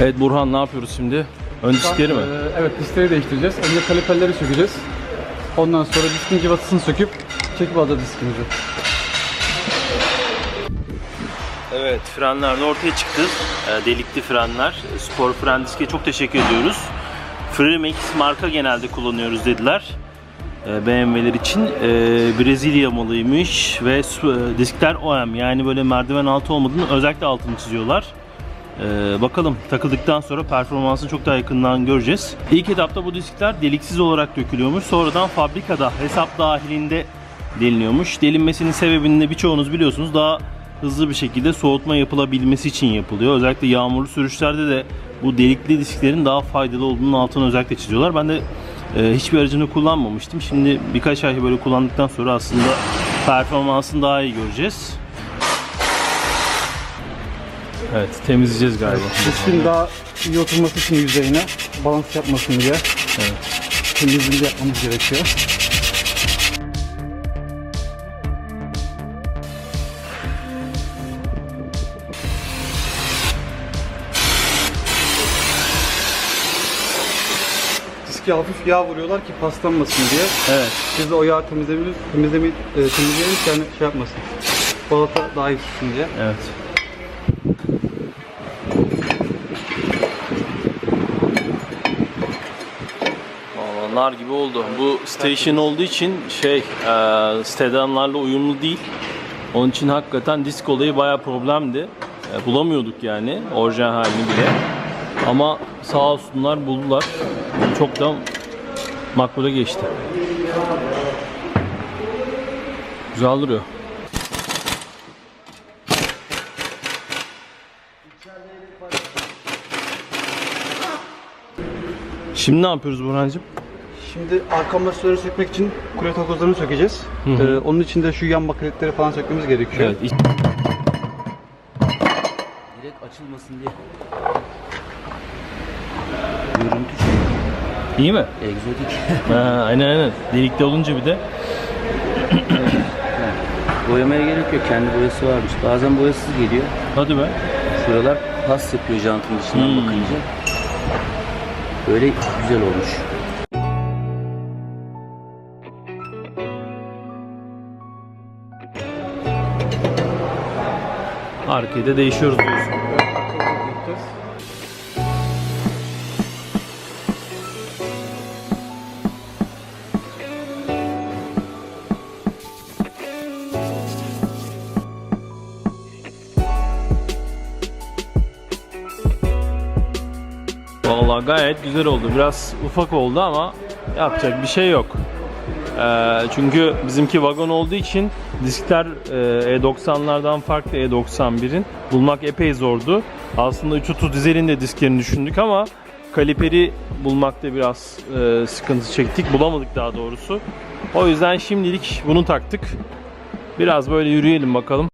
Evet Burhan ne yapıyoruz şimdi? Ön diskleri mi? Ee, evet diskleri değiştireceğiz. Önce kaliperleri sökeceğiz. Ondan sonra diskin cıvatasını söküp çekip alacağız diskimizi. Evet frenler de ortaya çıktı. Ee, delikli frenler. Spor fren diske çok teşekkür ediyoruz. Freemax marka genelde kullanıyoruz dediler. Ee, BMW'ler için. Brezilya malıymış ve e, diskler OM yani böyle merdiven altı olmadığını özellikle altını çiziyorlar. Ee, bakalım takıldıktan sonra performansını çok daha yakından göreceğiz. İlk etapta bu diskler deliksiz olarak dökülüyormuş. Sonradan fabrikada hesap dahilinde deliniyormuş. Delinmesinin sebebini de birçoğunuz biliyorsunuz. Daha hızlı bir şekilde soğutma yapılabilmesi için yapılıyor. Özellikle yağmurlu sürüşlerde de bu delikli disklerin daha faydalı olduğunun altını özellikle çiziyorlar. Ben de e, hiçbir aracını kullanmamıştım. Şimdi birkaç ay böyle kullandıktan sonra aslında performansını daha iyi göreceğiz. Evet temizleyeceğiz galiba. Diskin daha iyi oturması için yüzeyine balans yapmasın diye Evet. temizliğini yapmamız gerekiyor. Diske hafif yağ vuruyorlar ki paslanmasın diye. Evet. Biz de o yağı temizleyebiliriz, temizleme, e, temizleyelim ki yani şey yapmasın. Balata daha iyi tutsun diye. Evet. Vallahi nar gibi oldu. Bu station olduğu için şey, e, sedanlarla uyumlu değil. Onun için hakikaten disk olayı bayağı problemdi. E, bulamıyorduk yani orijinal halini bile. Ama sağ olsunlar buldular. Çok da makbule geçti. Güzel duruyor. Şimdi ne yapıyoruz Burhan'cığım? Şimdi arka masörü sökmek için kule takozlarını sökeceğiz. hı. Ee, onun için de şu yan bakeletleri falan sökmemiz gerekiyor. Evet, Direkt açılmasın diye. Görüntü çok İyi mi? egzotik. Ha, aynen aynen. Delikli olunca bir de. Boyamaya gerek yok. Kendi boyası varmış. Bazen boyasız geliyor. Hadi be. Şuralar pas yapıyor jantın dışından Hmm. bakınca. Böyle güzel olmuş. Arkayı da değişiyoruz diyorsun. Vallahi gayet güzel oldu. Biraz ufak oldu ama yapacak bir şey yok. Ee, çünkü bizimki vagon olduğu için diskler e, E90'lardan farklı E91'in bulmak epey zordu. Aslında 330 dizelin de disklerini düşündük ama kaliperi bulmakta biraz e, sıkıntı çektik. Bulamadık daha doğrusu. O yüzden şimdilik bunu taktık. Biraz böyle yürüyelim bakalım.